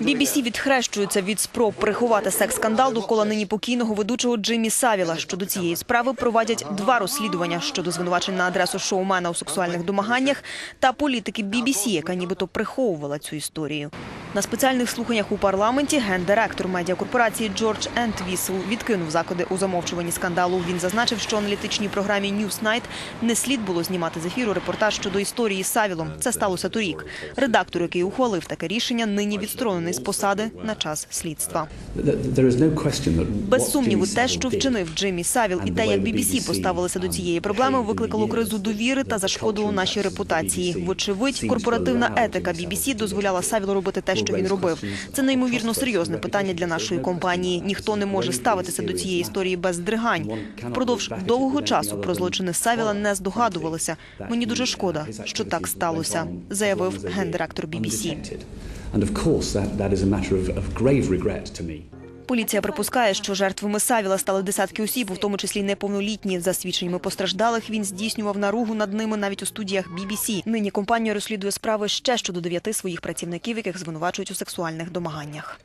BBC відхрещується від спроб приховати секс-скандал довкола нині покійного ведучого Джиммі Савіла. Щодо цієї справи проводять два розслідування щодо звинувачень на адресу шоумена у сексуальних домаганнях та політики BBC, яка нібито приховувала цю історію. На спеціальних слуханнях у парламенті гендиректор медіакорпорації Джордж Ентвісл відкинув закиди у замовчуванні скандалу. Він зазначив, що аналітичній програмі Newsnight не слід було знімати з ефіру репортаж щодо історії з Савілом. Це сталося торік. Редактор, який ухвалив таке рішення, нині відсторонений з посади на час слідства. Без сумніву, те, що вчинив Джиммі Савіл, і те, як BBC поставилися до цієї проблеми, викликало кризу довіри та зашкодило нашій репутації. Вочевидь, корпоративна етика BBC дозволяла Савілу робити те, що він робив. Це неймовірно серйозне питання для нашої компанії. Ніхто не може ставитися до цієї історії без здригань. Впродовж довгого часу про злочини Савіла не здогадувалися. Мені дуже шкода, що так сталося, заявив гендиректор BBC. Поліція припускає, що жертвами Савіла стали десятки осіб, у тому числі неповнолітні. За свідченнями постраждалих він здійснював наругу над ними навіть у студіях BBC. Нині компанія розслідує справи ще щодо дев'яти своїх працівників, яких звинувачують у сексуальних домаганнях.